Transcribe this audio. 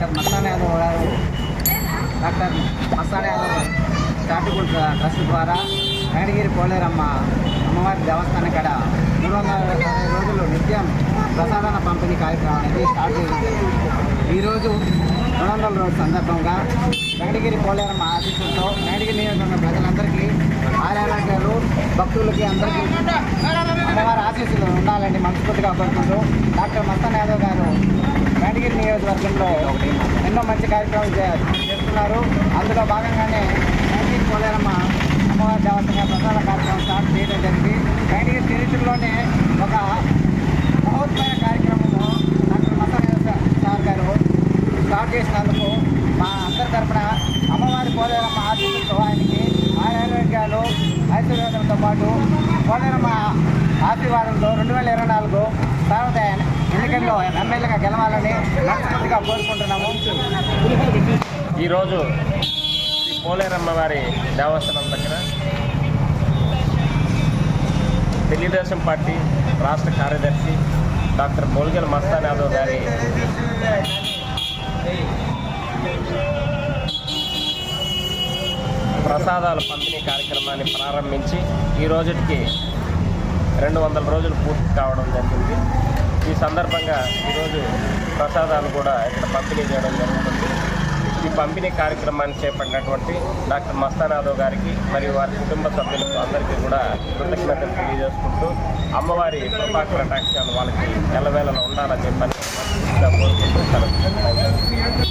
Doctor Mastan Yadav garu doctor Mastan Yadav చాటుకుల్ trust ద్వారా వెంకటగిరి పోలేరమ్మ అమ్మవారి దేవస్థానం కాడ మూడు వందల రోజులు నిత్యం ప్రసాదన పంపిణీ కార్యక్రమం అనేది స్టార్ట్ చేయడం జరిగింది ఈరోజు రెండు వందల రోజు సందర్భంగా వెంకటగిరి పోలేరమ్మ ఆశీస్సులతో వెంకటగిరి నియోజకవర్గ ప్రజలందరికీ ఆరోగ్యాలు భక్తులకి అందరికీ అమ్మవారి ఆశీస్సులు ఉండాలని మనస్ఫూర్తిగా కోరుకుంటూ డాక్టర్ మస్తాన్ యాదవ్ గారు మేడగిరి నియోజకవర్గంలో ఎన్నో మంచి కార్యక్రమాలు చేస్తున్నారు. అందులో భాగంగానే మేడగిరి పోలేరమ్మ అమ్మవారి దేవతగా ప్రసాద కార్యక్రమం స్టార్ట్ చేయడం జరిగింది. మేడగిరి చరిత్రలోనే ఒక బహుత్మైన కార్యక్రమము doctor Mastan sir garu start చేసినందుకు మా అందరి తరపున అమ్మవారి పోలేరమ్మ ఆశీస్సులతో ఆయనకి ఆరోగ్యాలు ఐశ్వర్యంతో పాటు పోలేరమ్మ ఆశీర్వాదంతో రెండు వేల ఇరవై నాలుగు ఎమ్మెల్యేగా గెలవాలని మనస్ఫూర్తిగా కోరుకుంటున్నాము. ఈరోజు శ్రీ పోలేరమ్మ వారి దేవస్థానం దగ్గర తెలుగుదేశం పార్టీ రాష్ట్ర కార్యదర్శి డాక్టర్ బోల్గల్ మస్తాన్ యాదవ్ గారి ప్రసాదాల పంపిణీ కార్యక్రమాన్ని ప్రారంభించి ఈ రోజుకి రెండు వందల రోజులు పూర్తి కావడం జరిగింది. ఈ సందర్భంగా ఈరోజు ప్రసాదాలు కూడా ఇక్కడ పంపిణీ చేయడం జరుగుతుంది. ఈ పంపిణీ కార్యక్రమాన్ని చేపట్టినటువంటి డాక్టర్ మస్తానాథవ్ గారికి మరియు వారి కుటుంబ సభ్యులకు అందరికీ కూడా కృతజ్ఞతలు తెలియజేసుకుంటూ అమ్మవారి కృపా కటాక్షాలు వాళ్ళకి ఎల్లవేళలో ఉండాలని చెప్పని కోరుకుంటూ